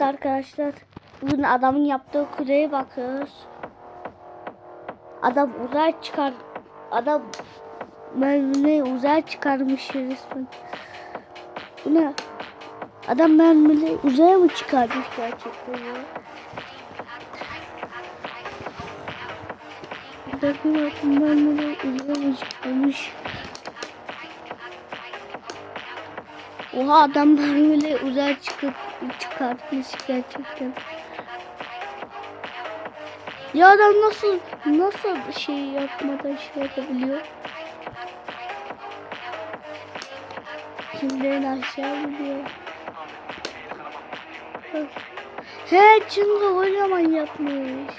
Arkadaşlar bugün adamın yaptığı kuleye bakıyoruz. Adam uzay çıkar. Adam mermini uzay çıkarmış resmen. Bu ne? Adam mermini uzaya mı çıkarmış gerçekten ya? Bakın bakın mermini uzaya mı çıkarmış? Oha adam mermini uzaya çıkıp çıkartmış gerçekten. Ya adam nasıl nasıl şey yapmadan şey yapabiliyor? Kimden aşağı gidiyor? He çünkü kocaman yapmış.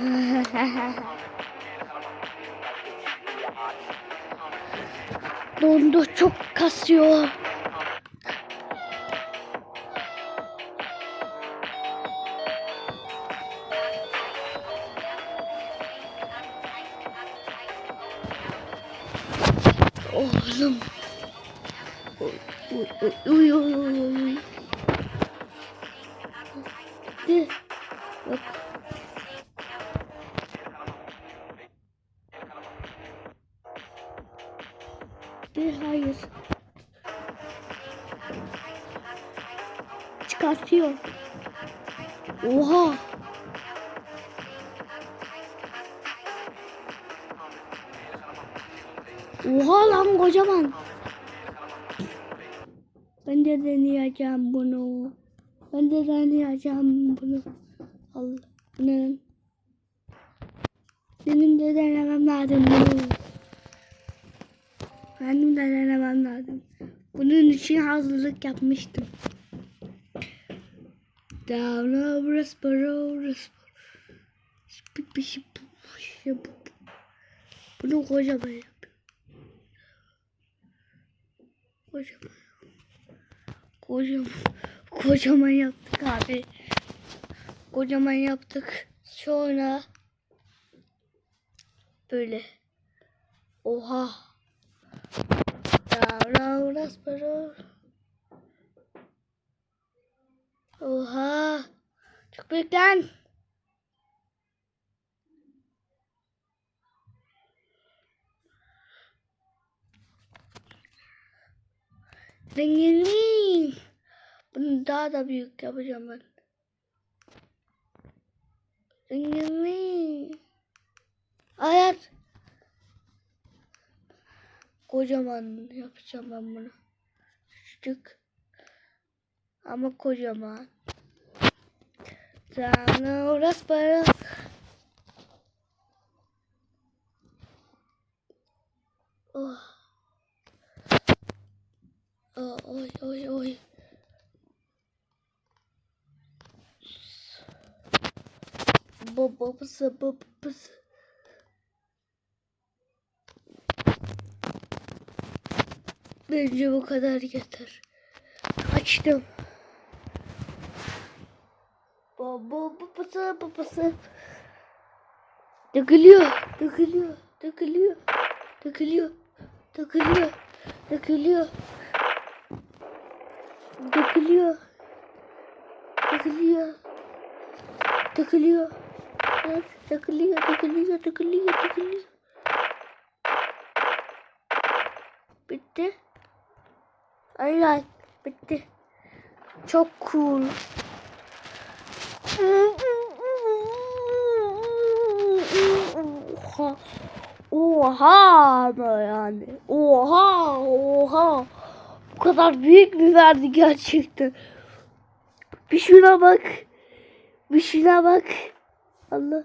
Dondu çok kasıyor. Oğlum. Uy uy uy uy uy. Bak. De hayır. Çıkartıyor. Oha. Oha lan kocaman. Ben de deneyeceğim bunu. Ben de deneyeceğim bunu. Allah. Benim de denemem lazım bunu. Benim de denemem lazım. Bunun için hazırlık yapmıştım. Down over Sparrow, Bunu kocaman yap. Kocaman. Kocaman. Kocaman yaptık abi. Kocaman yaptık. Sonra böyle. Oha. Sparrow. Oha. Çok büyük lan. Rengini. Bunu daha da büyük yapacağım ben. Rengini. Hayat. Kocaman yapacağım ben bunu. Küçük. Ama kocaman. Sana orası para. Oh. Oh, oy oy oy. Babası babası. Bence bu kadar yeter. Açtım. Baba babası babası. Dökülüyor, dökülüyor, dökülüyor, dökülüyor, dökülüyor, dökülüyor. Dökülüyor. Dökülüyor. Dökülüyor. Dökülüyor, dökülüyor, dökülüyor, dökülüyor. Bitti. Aynen, bitti. Çok cool. Oha. Oha ama yani. Oha, oha. Bu kadar büyük mü verdi gerçekten? Bir şuna bak. Bir şuna bak. Allah.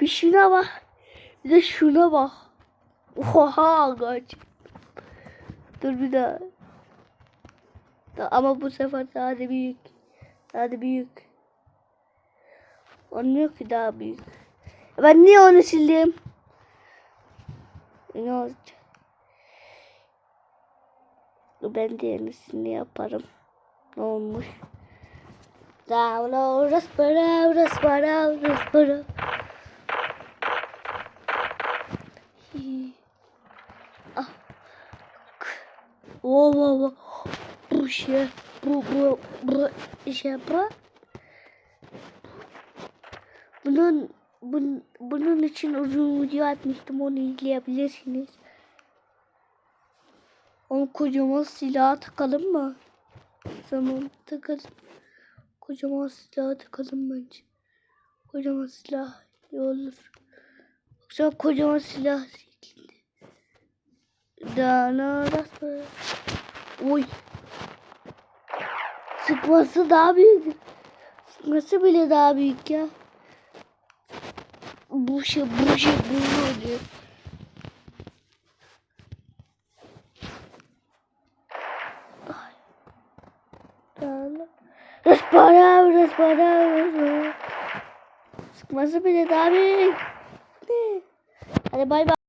Bir şuna bak. Bir de şuna bak. Oha gerçekten. Dur bir daha. Ama bu sefer daha da büyük. Daha da büyük. Olmuyor ki daha büyük. Ben niye onu sildim? Ne olacak? Ben de yenisini yaparım. Ne olmuş? Down orası para, orası para, orası para. Ah. Oh, oh, oh. Push. şey. Bu bu bu şey bu. Bunun bun, bunun için uzun video atmıştım onu izleyebilirsiniz. Onu kocaman silaha takalım mı? Tamam takalım. Kocaman silaha takalım bence. Kocaman silah iyi olur. Yoksa kocaman silah şeklinde. Dana Oy. Sıkması daha büyük. Sıkması bile daha büyük ya. Bu şey bu şey bu oluyor. Rıspara, rıspara. Sıkması bile daha büyük. Hadi bay bay.